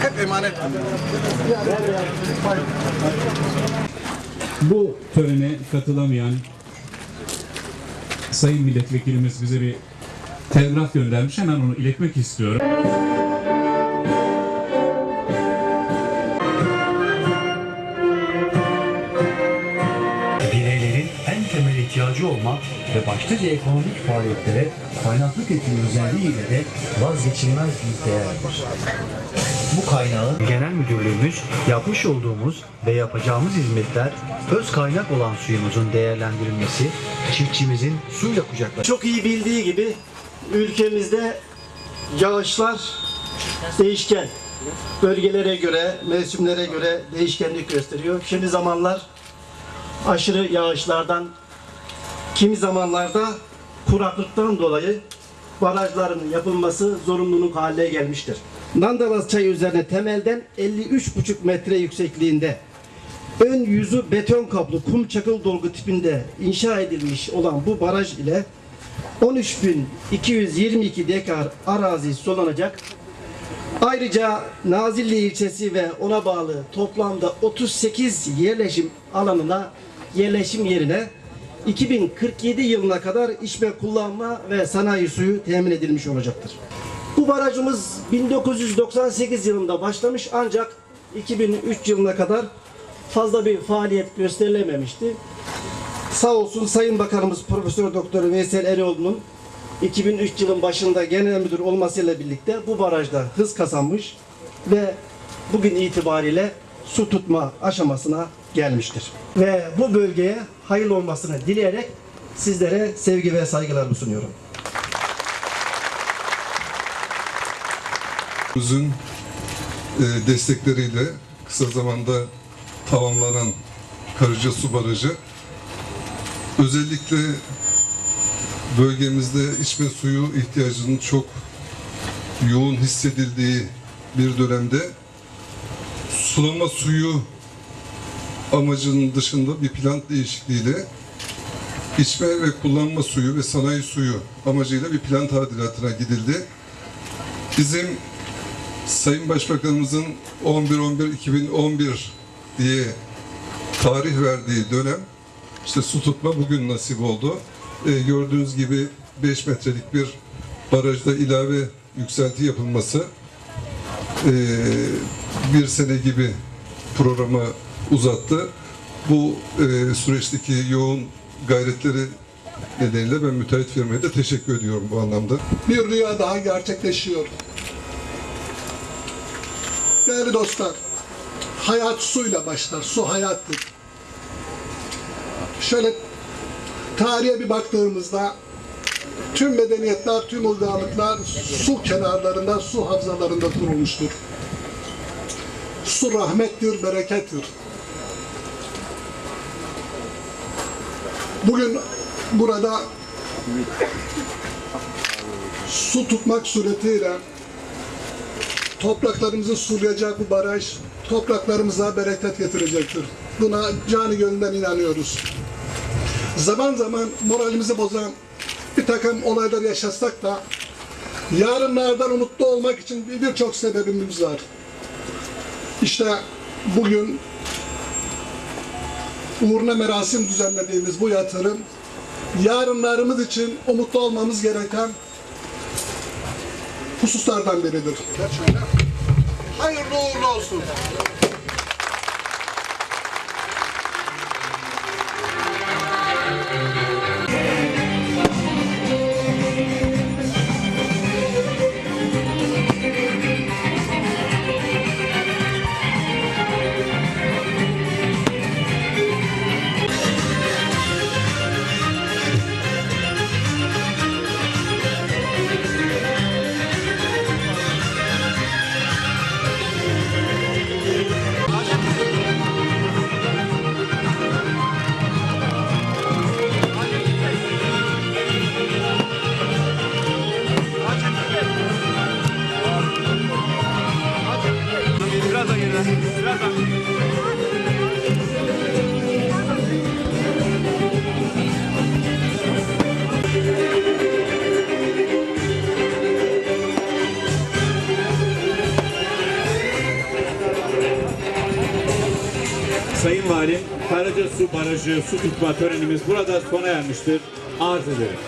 Hep emanet. Bu törene katılamayan Sayın Milletvekilimiz bize bir telgraf göndermiş. Hemen onu iletmek istiyorum. İhtiyacı olan ve başlıca ekonomik faaliyetlere kaynaklık ettiği özelliğiyle de vazgeçilmez bir değerdir. Bu kaynağın genel müdürlüğümüz yapmış olduğumuz ve yapacağımız hizmetler öz kaynak olan suyumuzun değerlendirilmesi, çiftçimizin suyla kucaklaşması Çok iyi bildiği gibi ülkemizde yağışlar değişken. Bölgelere göre, mevsimlere göre değişkenlik gösteriyor. Kimi zamanlar aşırı yağışlardan, kimi zamanlarda kuraklıktan dolayı barajların yapılması zorunluluk haline gelmiştir. Nandalas çayı üzerine temelden 53,5 metre yüksekliğinde ön yüzü beton kaplı kum çakıl dolgu tipinde inşa edilmiş olan bu baraj ile 13.222 dekar arazi sulanacak. Ayrıca Nazilli ilçesi ve ona bağlı toplamda 38 yerleşim alanına yerleşim yerine 2047 yılına kadar içme, kullanma ve sanayi suyu temin edilmiş olacaktır. Bu barajımız 1998 yılında başlamış ancak 2003 yılına kadar fazla bir faaliyet gösterilememişti. Sağ olsun Sayın Bakanımız Profesör Doktor Veysel Eroğlu'nun 2003 yılın başında genel müdür olmasıyla birlikte bu barajda hız kazanmış ve bugün itibariyle su tutma aşamasına gelmiştir. Ve bu bölgeye hayırlı olmasını dileyerek sizlere sevgi ve saygılarımı sunuyorum. Bizim e, destekleriyle kısa zamanda tamamlanan Karıca Su Barajı özellikle bölgemizde içme suyu ihtiyacının çok yoğun hissedildiği bir dönemde sulama suyu amacının dışında bir plan değişikliğiyle içme ve kullanma suyu ve sanayi suyu amacıyla bir plan tadilatına gidildi. Bizim Sayın Başbakanımızın 11-11-2011 diye tarih verdiği dönem işte su tutma bugün nasip oldu. Ee, gördüğünüz gibi 5 metrelik bir barajda ilave yükselti yapılması ee, bir sene gibi programı uzattı. Bu e, süreçteki yoğun gayretleri nedeniyle ben müteahhit firmaya da teşekkür ediyorum bu anlamda. bir rüya daha gerçekleşiyor. Değerli dostlar, hayat suyla başlar. Su hayattır. Şöyle tarihe bir baktığımızda tüm medeniyetler, tüm uygarlıklar su kenarlarında, su havzalarında kurulmuştur. Su rahmettir, berekettir. Bugün burada su tutmak suretiyle topraklarımızı sulayacak bu baraj topraklarımıza bereket getirecektir. Buna canı gönülden inanıyoruz. Zaman zaman moralimizi bozan bir takım olaylar yaşasak da yarınlardan umutlu olmak için bir- birçok sebebimiz var. İşte bugün uğruna merasim düzenlediğimiz bu yatırım yarınlarımız için umutlu olmamız gereken hususlardan biridir. Hayırlı uğurlu olsun. Sayın Valim, Karacasu Barajı su tutma törenimiz burada sona ermiştir. Arz ederim.